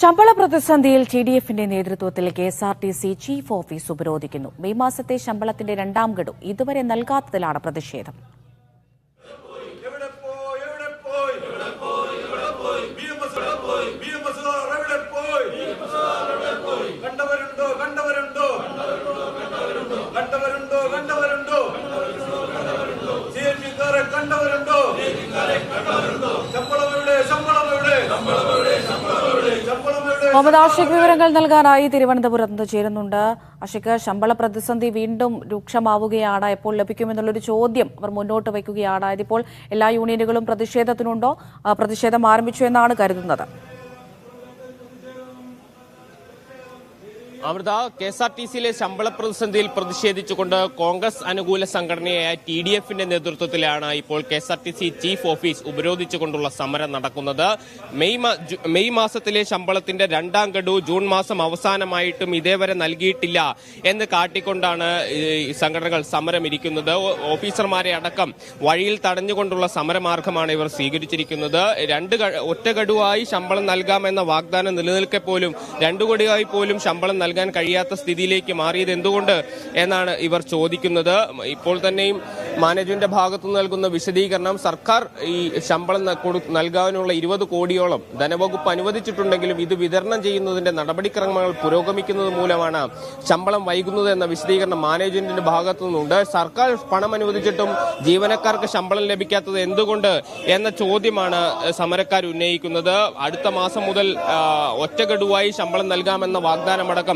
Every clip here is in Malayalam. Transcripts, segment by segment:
ശമ്പള പ്രതിസന്ധിയിൽ ടി ഡി എഫിന്റെ നേതൃത്വത്തിൽ K S R T C chief office ഉപരോധിക്കുന്നു. May മാസത്തെ ശമ്പളത്തിന്റെ രണ്ടാം ഗഡു ഇതുവരെ നൽകാത്തതിലാണ് പ്രതിഷേധം. എവിടെ പോയി? എവിടെ മുഹമ്മദ് ആഷിഖ് വിവരങ്ങൾ നൽകാനായി തിരുവനന്തപുരത്ത് ചേരുന്നുണ്ട്. ആഷിഖ് ശമ്പള പ്രതിസന്ധി വീണ്ടും രൂക്ഷമാവുകയാണ്. എപ്പോൾ ലഭിക്കുമെന്നുള്ളൊരു ചോദ്യം അവർ മുന്നോട്ട് വയ്ക്കുകയാണ്. ഇതിപ്പോൾ എല്ലാ യൂണിയനുകളും പ്രതിഷേധത്തിനുണ്ടോ? പ്രതിഷേധം ആരംഭിച്ചു എന്നാണ് കരുതുന്നത്. Amrita K S R T സിയിലെ ശമ്പള പ്രതിസന്ധിയിൽ പ്രതിഷേധിച്ചുകൊണ്ട് കോൺഗ്രസ് അനുകൂല സംഘടനയായ ടി ഡി എഫിന്റെ നേതൃത്വത്തിലാണ് ഇപ്പോൾ K S R T C chief office ഉപരോധിച്ചുകൊണ്ടുള്ള സമരം നടക്കുന്നത്. മെയ് മെയ് മാസത്തിലെ ശമ്പളത്തിന്റെ രണ്ടാം ഗഡു ജൂൺ മാസം അവസാനമായിട്ടും ഇതേവരെ നൽകിയിട്ടില്ല എന്ന് കാട്ടിക്കൊണ്ടാണ് സംഘടനകൾ സമരം ഇരിക്കുന്നത് ഓഫീസർമാരെ അടക്കം വഴിയിൽ തടഞ്ഞുകൊണ്ടുള്ള സമരമാർഗമാണ് ഇവർ സ്വീകരിച്ചിരിക്കുന്നത്. രണ്ട് ഒറ്റ ഗഡുവായി ശമ്പളം നൽകാമെന്ന വാഗ്ദാനം നിലനിൽക്കെ പോലും രണ്ടു കൊടിയായി പോലും ശമ്പളം നൽകാൻ കഴിയാത്ത സ്ഥിതിയിലേക്ക് മാറിയത് എന്തുകൊണ്ട് എന്നാണ് ഇവർ ചോദിക്കുന്നത്. ഇപ്പോൾ തന്നെയും മാനേജ്മെന്റ് ഭാഗത്തു നൽകുന്ന വിശദീകരണം സർക്കാർ ഈ ശമ്പളം നൽകാനുള്ള ഇരുപത് കോടിയോളം ധനവകുപ്പ് അനുവദിച്ചിട്ടുണ്ടെങ്കിലും ഇത് വിതരണം ചെയ്യുന്നതിന്റെ നടപടിക്രമങ്ങൾ പുരോഗമിക്കുന്നത് മൂലമാണ് ശമ്പളം വൈകുന്നത് എന്ന വിശദീകരണം മാനേജ്മെന്റിന്റെ ഭാഗത്തു നിന്നുണ്ട്. സർക്കാർ പണം അനുവദിച്ചിട്ടും ജീവനക്കാർക്ക് ശമ്പളം ലഭിക്കാത്തത് എന്തുകൊണ്ട് എന്ന ചോദ്യമാണ് സമരക്കാർ ഉന്നയിക്കുന്നത്. അടുത്ത മാസം മുതൽ ഒറ്റഗഡുവായി ശമ്പളം നൽകാമെന്ന വാഗ്ദാനമടക്കം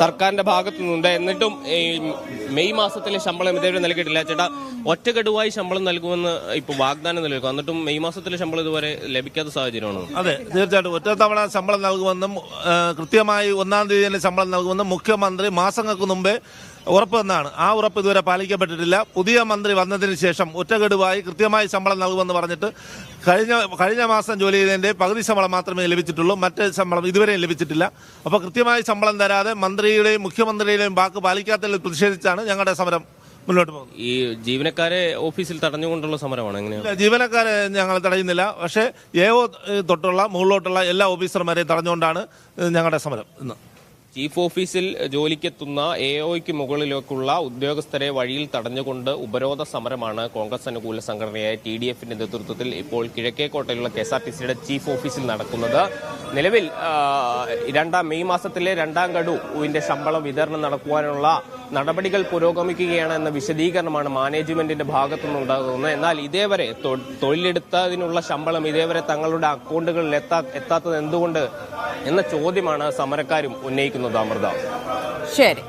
സർക്കാരിന്റെ ഭാഗത്തു നിന്നുണ്ട് എന്നിട്ടും ഈ മെയ് മാസത്തിലെ ശമ്പളം ഇതേവരെ നൽകിയിട്ടില്ല. ചേട്ടാ ഒറ്റക്കെടുവായി ശമ്പളം നൽകുമെന്ന് ഇപ്പൊ വാഗ്ദാനം നൽകും എന്നിട്ടും മെയ് മാസത്തിലെ ശമ്പളം ഇതുവരെ ലഭിക്കാത്ത സാഹചര്യമാണ്? അതെ തീർച്ചയായിട്ടും. ഒറ്റ തവണ ശമ്പളം നൽകുമെന്നും കൃത്യമായി ഒന്നാം തീയതി തന്നെ ശമ്പളം നൽകുമെന്നും മുഖ്യമന്ത്രി മാസങ്ങൾക്ക് മുമ്പേ ഉറപ്പ് തന്നാണ്. ആ ഉറപ്പ് ഇതുവരെ പാലിക്കപ്പെട്ടിട്ടില്ല. പുതിയ മന്ത്രി വന്നതിന് ശേഷം ഒറ്റകെടുവായി കൃത്യമായി ശമ്പളം നൽകുമെന്ന് പറഞ്ഞിട്ട് കഴിഞ്ഞ കഴിഞ്ഞ മാസം ജോലി ചെയ്തതിന്റെ പകുതി ശമ്പളം മാത്രമേ ലഭിച്ചിട്ടുള്ളൂ. മറ്റ് ശമ്പളം ഇതുവരെയും ലഭിച്ചിട്ടില്ല. അപ്പോൾ കൃത്യമായി ശമ്പളം തരാതെ മന്ത്രിയുടെയും മുഖ്യമന്ത്രിയുടെയും വാക്ക് പാലിക്കാത്തതിൽ പ്രതിഷേധിച്ചാണ് ഞങ്ങളുടെ സമരം മുന്നോട്ട് പോകുന്നത്. ഈ ജീവനക്കാരെ ഓഫീസിൽ തടഞ്ഞുകൊണ്ടുള്ള സമരമാണ് എങ്ങനെയാണ് ജീവനക്കാരെ ഞങ്ങൾ തടയുന്നില്ല. പക്ഷേ ഏവോ തൊട്ടുള്ള മുകളിലോട്ടുള്ള എല്ലാ ഓഫീസർമാരെയും തടഞ്ഞുകൊണ്ടാണ് ഞങ്ങളുടെ സമരം ഇന്ന്. ചീഫ് ഓഫീസിൽ ജോലിക്കെത്തുന്ന എ ഒയ്ക്ക് മുകളിലേക്കുള്ള ഉദ്യോഗസ്ഥരെ വഴിയിൽ തടഞ്ഞുകൊണ്ട് ഉപരോധ സമരമാണ് കോൺഗ്രസ് അനുകൂല സംഘടനയായ ടി ഡി എഫിന്റെ നേതൃത്വത്തിൽ ഇപ്പോൾ കിഴക്കേക്കോട്ടയിലുള്ള കെ എസ് ആർ ടി സിയുടെ ചീഫ് ഓഫീസിൽ നടക്കുന്നത്. നിലവിൽ രണ്ടാം മെയ് മാസത്തിലെ രണ്ടാം ഗഡുവിന്റെ ശമ്പളം വിതരണം നടക്കുവാനുള്ള നടപടികൾ പുരോഗമിക്കുകയാണ് എന്ന വിശദീകരണമാണ് മാനേജ്മെന്റിന്റെ ഭാഗത്തു നിന്നുണ്ടാകുന്നത് എന്നാൽ ഇതേവരെ തൊഴിലെടുത്തതിനുള്ള ശമ്പളം ഇതേവരെ തങ്ങളുടെ അക്കൗണ്ടുകളിൽ എത്താ എത്താത്തത് എന്തുകൊണ്ട് എന്ന ചോദ്യമാണ് സമരക്കാരും ഉന്നയിക്കുന്നത് അമൃത. ശരി.